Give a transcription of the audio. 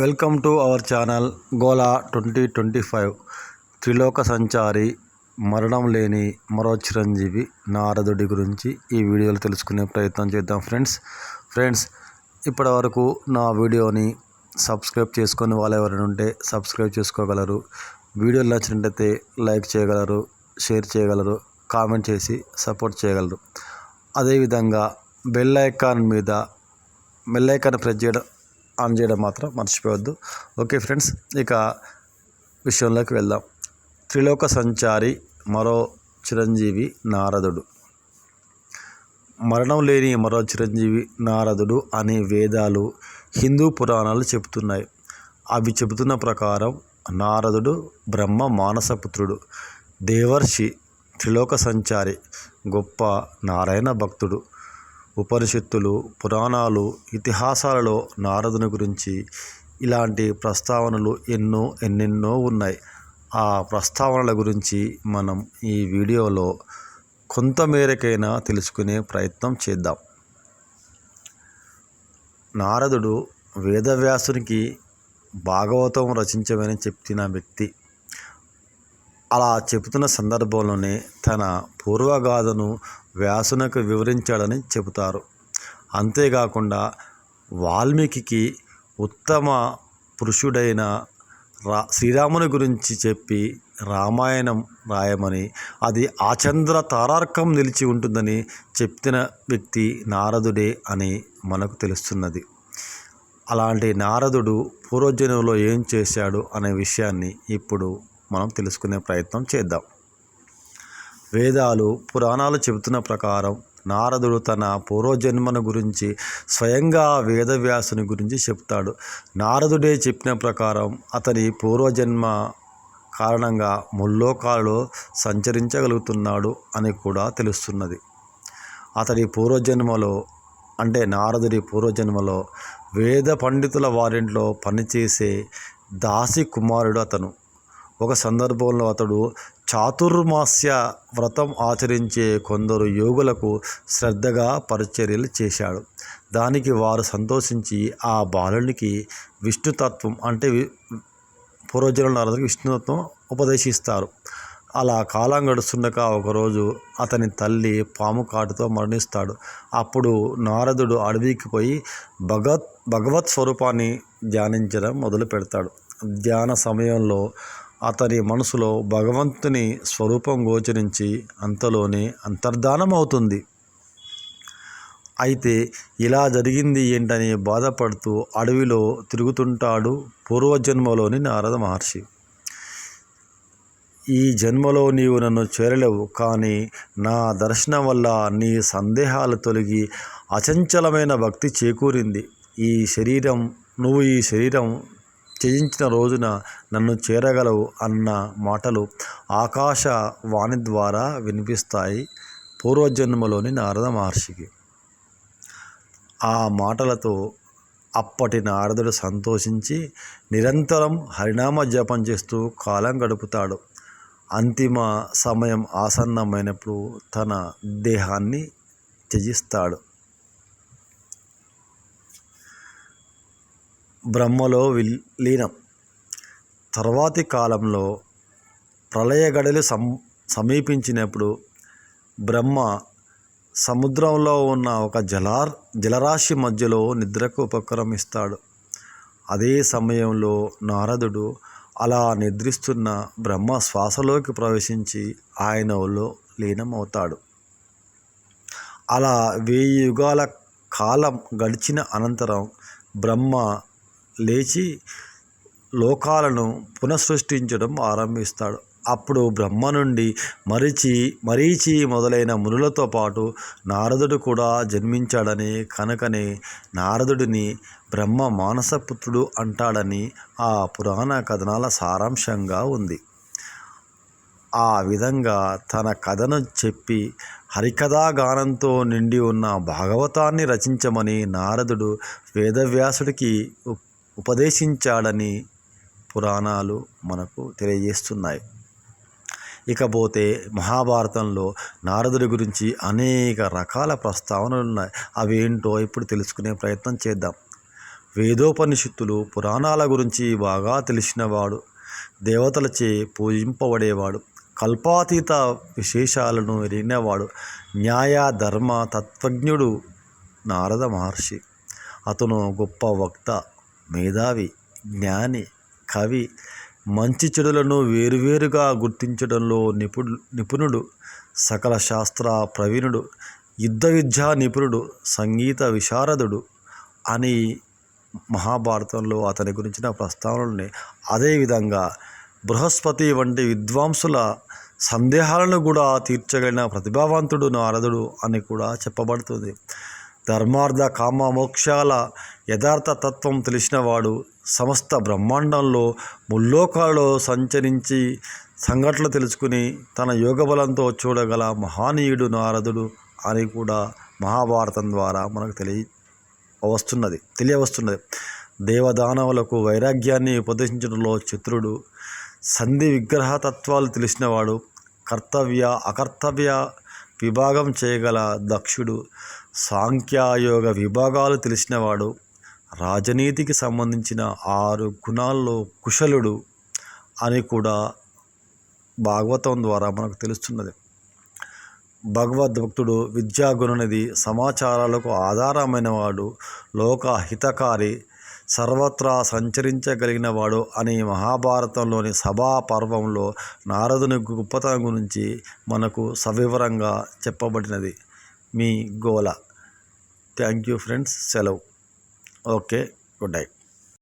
Welcome to our channel గోలా twenty twenty five. త్రిలోక సంచారి మరణం లేని మరో చిరంజీవి నారదుడి గురించి ఈ వీడియోలో తెలుసుకునే ప్రయత్నం చేద్దాం ఫ్రెండ్స్. ఫ్రెండ్స్ ఇప్పటి వరకు నా వీడియోని సబ్స్క్రైబ్ చేసుకొని వాళ్ళు ఎవరైనా ఉంటే సబ్స్క్రైబ్ చేసుకోగలరు. వీడియోలు నచ్చినట్టయితే లైక్ చేయగలరు షేర్ చేయగలరు కామెంట్ చేసి సపోర్ట్ చేయగలరు. అదేవిధంగా బెల్ ఐకాన్ మీద బెల్ ఐకాన్ ప్రెస్ చేయడం ఆన్ చేయడం మాత్రం మర్చిపోవద్దు. ఓకే ఫ్రెండ్స్ ఇక విషయంలోకి వెళ్దాం. త్రిలోక సంచారి మరో చిరంజీవి నారదుడు. మరణం లేని మరో చిరంజీవి నారదుడు అనే వేదాలు హిందూ పురాణాలు చెబుతున్నాయి. అవి చెబుతున్న ప్రకారం నారదుడు బ్రహ్మ మానసపుత్రుడు దేవర్షి త్రిలోక సంచారి గొప్ప నారాయణ భక్తుడు. ఉపనిషత్తులు పురాణాలు ఇతిహాసాలలో నారదుని గురించి ఇలాంటి ప్రస్తావనలు ఎన్నో ఎన్నెన్నో ఉన్నాయి. ఆ ప్రస్తావనల గురించి మనం ఈ వీడియోలో కొంతమేరకైనా తెలుసుకునే ప్రయత్నం చేద్దాం. నారదుడు వేదవ్యాసునికి భాగవతం రచించమని చెప్పిన వ్యక్తి. అలా చెబుతున్న సందర్భంలోనే తన పూర్వగాథను వ్యాసునకు వివరించాడని చెబుతారు. అంతేకాకుండా వాల్మీకి ఉత్తమ పురుషుడైన రా శ్రీరాముని గురించి చెప్పి రామాయణం రాయమని అది ఆచంద్ర తారార్కం నిలిచి ఉంటుందని చెప్తున్న వ్యక్తి నారదుడే అని మనకు తెలుస్తున్నది. అలాంటి నారదుడు పూర్వజన్మలో ఏం చేశాడు అనే విషయాన్ని ఇప్పుడు మనం తెలుసుకునే ప్రయత్నం చేద్దాం. వేదాలు పురాణాలు చెబుతున్న ప్రకారం నారదుడు తన పూర్వజన్మను గురించి స్వయంగా వేదవ్యాసుని గురించి చెప్తాడు. నారదుడే చెప్పిన ప్రకారం అతని పూర్వజన్మ కారణంగా ముల్లోకాలలో సంచరించగలుగుతున్నాడు అని కూడా తెలుస్తున్నది. అతడి పూర్వజన్మలో అంటే నారదుడి పూర్వజన్మలో వేద పండితుల వారింట్లో పనిచేసే దాసి కుమారుడు అతను. ఒక సందర్భంలో అతడు చాతుర్మాస్య వ్రతం ఆచరించే కొందరు యోగులకు శ్రద్ధగా పరిచర్యలు చేశాడు. దానికి వారు సంతోషించి ఆ బాలునికి విష్ణుతత్వం అంటే పూర్వజనులందరికీ విష్ణుతత్వం ఉపదేశిస్తారు. అలా కాలం గడుస్తుండగా ఒకరోజు అతని తల్లి పాము కాటుతో మరణిస్తాడు. అప్పుడు నారదుడు అడవికి పోయి భగవత్ భగవత్ స్వరూపాన్ని ధ్యానించడం మొదలు పెడతాడు ధ్యాన సమయంలో అతని మనసులో భగవంతుని స్వరూపం గోచరించి అంతలోనే అంతర్ధానమవుతుంది. అయితే ఇలా జరిగింది ఏంటని బాధపడుతూ అడవిలో తిరుగుతుంటాడు పూర్వజన్మలోని నారద మహర్షి. ఈ జన్మలో నీవు నన్ను చేరలేవు కానీ నా దర్శనం వల్ల నీ సందేహాలు తొలగి అచంచలమైన భక్తి చేకూరింది. ఈ శరీరం నువ్వు ఈ శరీరం త్యజించిన రోజున నన్ను చేరగలవు అన్న మాటలు ఆకాశ వాణి ద్వారా వినిపిస్తాయి పూర్వజన్మలోని నారద మహర్షికి. ఆ మాటలతో అప్పటి నారదుడు సంతోషించి నిరంతరం హరినామ జపం చేస్తూ కాలం గడుపుతాడు. అంతిమ సమయం ఆసన్నమైనప్పుడు తన దేహాన్ని త్యజిస్తాడు. బ్రహ్మలో విలీనం లీనం. తర్వాతి కాలంలో ప్రళయ గడలు సం సమీపించినప్పుడు బ్రహ్మ సముద్రంలో ఉన్న ఒక జలార్ జలరాశి మధ్యలో నిద్రకు ఉపక్రమిస్తాడు అదే సమయంలో నారదుడు అలా నిద్రిస్తున్న బ్రహ్మ శ్వాసలోకి ప్రవేశించి ఆయనలో లీనమవుతాడు. అలా వెయ్యి యుగాల కాలం గడిచిన అనంతరం బ్రహ్మ లేచి లోకాలను పునఃసృష్టించడం ఆరంభిస్తాడు. అప్పుడు బ్రహ్మ నుండి మరిచి మరీచి మొదలైన మునులతో పాటు నారదుడు కూడా జన్మించాడని కనుకనే నారదుడిని బ్రహ్మ మానసపుత్రుడు అంటాడని ఆ పురాణ కథనాల సారాంశంగా ఉంది. ఆ విధంగా తన కథను చెప్పి హరికథా గానంతో నిండి ఉన్న భాగవతాన్ని రచించమని నారదుడు వేదవ్యాసుడికి ఉపదేశించాడని పురాణాలు మనకు తెలియజేస్తున్నాయి. ఇకపోతే మహాభారతంలో నారదుడి గురించి అనేక రకాల ప్రస్తావనలు ఉన్నాయి. అవి ఏంటో ఇప్పుడు తెలుసుకునే ప్రయత్నం చేద్దాం. వేదోపనిషత్తులు పురాణాల గురించి బాగా తెలిసినవాడు దేవతలచే పూజింపబడేవాడు కల్పాతీత విశేషాలను ఎరిగినవాడు న్యాయ ధర్మ తత్వజ్ఞుడు నారద మహర్షి. అతను గొప్ప వక్త. మేధావి జ్ఞాని కవి మంచి చెడులను వేరువేరుగా గుర్తించడంలో నిపుణు నిపుణుడు సకల శాస్త్ర ప్రవీణుడు యుద్ధ విద్యా నిపుణుడు సంగీత విశారదుడు అని మహాభారతంలో అతని గురించిన ప్రస్తావనలు అదేవిధంగా బృహస్పతి వంటి విద్వాంసుల సందేహాలను కూడా తీర్చగలిగిన ప్రతిభావంతుడు నారదుడు అని కూడా చెప్పబడుతుంది. ధర్మార్థ కామ మోక్షాల యథార్థ తత్వం తెలిసినవాడు సమస్త బ్రహ్మాండంలో ముల్లోకాలలో సంచరించి సంఘటనలు తెలుసుకుని తన యోగబలంతో చూడగల మహానీయుడు నారదుడు అని కూడా మహాభారతం ద్వారా మనకు తెలియ వస్తున్నది తెలియవస్తున్నది. దేవదానవులకు వైరాగ్యాన్ని ఉపదేశించడంలో చిత్రుడు సంధి విగ్రహ తత్వాలు తెలిసినవాడు కర్తవ్య అకర్తవ్య విభాగం చేయగల దక్షుడు సాంఖ్యాయోగ విభాగాలు తెలిసినవాడు రాజనీతికి సంబంధించిన ఆరు గుణాల్లో కుశలుడు అని కూడా భాగవతం ద్వారా మనకు తెలుస్తున్నది. భగవద్భక్తుడు విద్యాగుణనిధి సమాచారాలకు ఆధారమైన వాడు లోక హితకారి సర్వత్రా సంచరించగలిగిన వాడు అని మహాభారతంలోని సభా పర్వంలో నారదుని గొప్పతనం గురించి మనకు సవివరంగా చెప్పబడినది. మీ గోల. Thank you friends. సెలవు. ఓకే. Good night.